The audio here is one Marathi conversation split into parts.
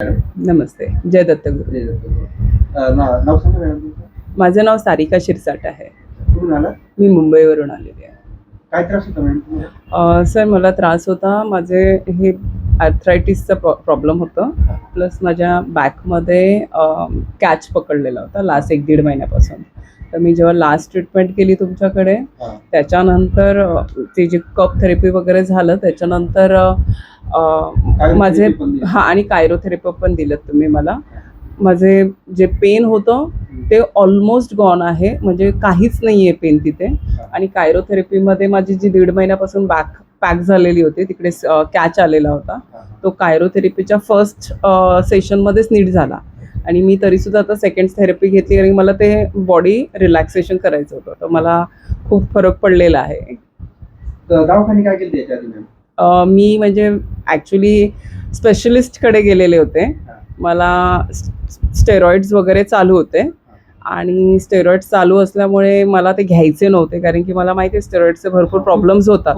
नमस्ते जय मॅडम तुमचं. माझं नाव सारिका शिरसाट आहे. मी मुंबईवरून आलेली आहे. काय सर मला त्रास होता. माझे हे आर्थरायटिसचा प्रॉ प्रॉब्लेम होतं. प्लस माझ्या बॅकमध्ये कॅच पकडलेला होता लास्ट एक दीड महिन्यापासून. तर मी जेव्हा लास्ट ट्रीटमेंट केली तुमच्याकडे. त्याच्यानंतर ते जे कप थेरपी वगैरे झालं त्याच्यानंतर माझे. हां आणि कायरोथेरपी पण दिलं तुम्ही मला. माझे जे पेन होतं ते ऑलमोस्ट गॉन आहे. म्हणजे काहीच नाही आहे पेन तिथे आणि कायरोथेरपीमध्ये माझी जी दीड महिन्यापासून बॅक पॅक झालेली होती तिकडे कॅच आलेला होता. तो कायरोथेरपीच्या फर्स्ट सेशनमध्येच नीट झाला. आणि मी तरीसुद्धा आता सेकंड थेरपी घेतली आणि मला ते बॉडी रिलॅक्सेशन करायचं होतं. तर मला खूप फरक पडलेला आहे. दवाखाने काय केलं मी म्हणजे ॲक्च्युली स्पेशलिस्टकडे गेलेले होते. मला स्टेरॉइड्स वगैरे चालू होते. आणि स्टेरॉइड्स चालू असल्यामुळे मला ते घ्यायचे नव्हते कारण की मला माहिती आहे स्टेरॉइडचे भरपूर प्रॉब्लेम्स होतात.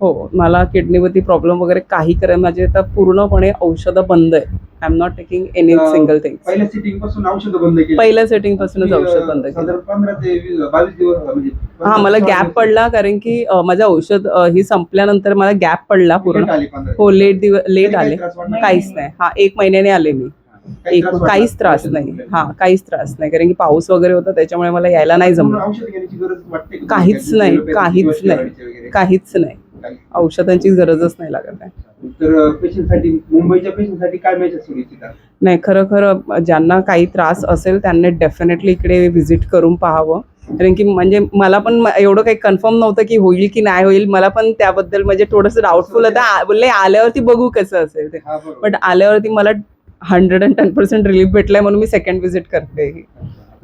हो मला किडनीवरती प्रॉब्लेम वगैरे काही करायला माझे आता पूर्णपणे औषधं बंद आहे I am not taking any single thing पहिल्या सिटिंगपासून औषध बंद केली. पहिल्या सेटिंग पासूनच औषध बंद केलं. साधारण पंधरा ते वीस- बावीस दिवस अ, म्हणजे हा मला गॅप पडला कारण की अ, माझं औषध अ, ही संपल्यानंतर मला गॅप पडला पूर्ण. लेट आली पंधरा हो दिवस. लेट दिवस लेट काही आले. त्रास वाटला? काहीच नाही. हा एक महिन्याने आले मी. काही एक त्रास वाटला? काहीच त्रास नाही. हा काहीच त्रास नाही. कारण की पाऊस वगैरे होता त्याच्यामुळे मला यायला नाही जमलं. औषध घेण्याची गरज वाटते का? काहीच नाही, काहीच नाही. काहीच नाही. औषधांची गरजच नाही लागत आहे. तर पेशंटसाठी मुंबईच्या पेशंटसाठी काय सोडू इच्छिता नाही खरं खरं ज्यांना काही त्रास असेल त्यांनी डेफिनेटली इकडे व्हिजिट करून पाहावं. कारण की म्हणजे मला पण एवढं काही कन्फर्म नव्हतं की होईल की नाही होईल. मला पण त्याबद्दल म्हणजे थोडंसं डाऊटफुल होतं. बोलले आल्यावरती बघू कसं असेल ते. हा बट आल्यावरती मला hundred and ten percent relief भेटलाय म्हणून मी सेकंड व्हिजिट करते.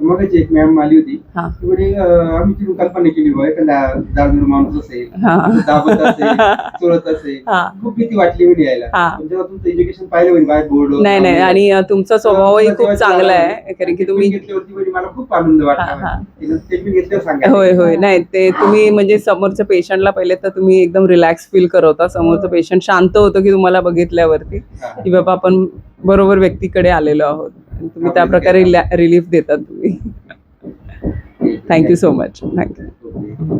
मग एक मॅम आली होती हा. ती म्हणे अं, आम्ही तिथून कल्पना केली बा एखादा दारूर माणूस असेल हा. दाबत असेल चोरत असेल हा. खूप भीती वाटली म्हणे यायला हा. पण जेव्हा तुमचं एज्युकेशन पाहिलं म्हणे बाहेर बोर्ड नाही नाही आणि अ, तुमचा स्वभावही खूप चांगला आहे कारण की तुम्ही घेतल्यावरती म्हणे मला खूप आनंद वाटला हा, घेतल्यावर सांगायचं. होय होय नाही ते तुम्ही म्हणजे समोरच्या पेशंटला पहिले तर तुम्ही एकदम रिलॅक्स फील करवता समोरचं पेशंट शांत होतं की तुम्हाला बघितल्यावरती. की बाबा आपण बरोबर व्यक्तीकडे आलेलो आहोत तुम्ही त्या प्रकारे रिलीफ देतात तुम्ही. Thank you so much thank you.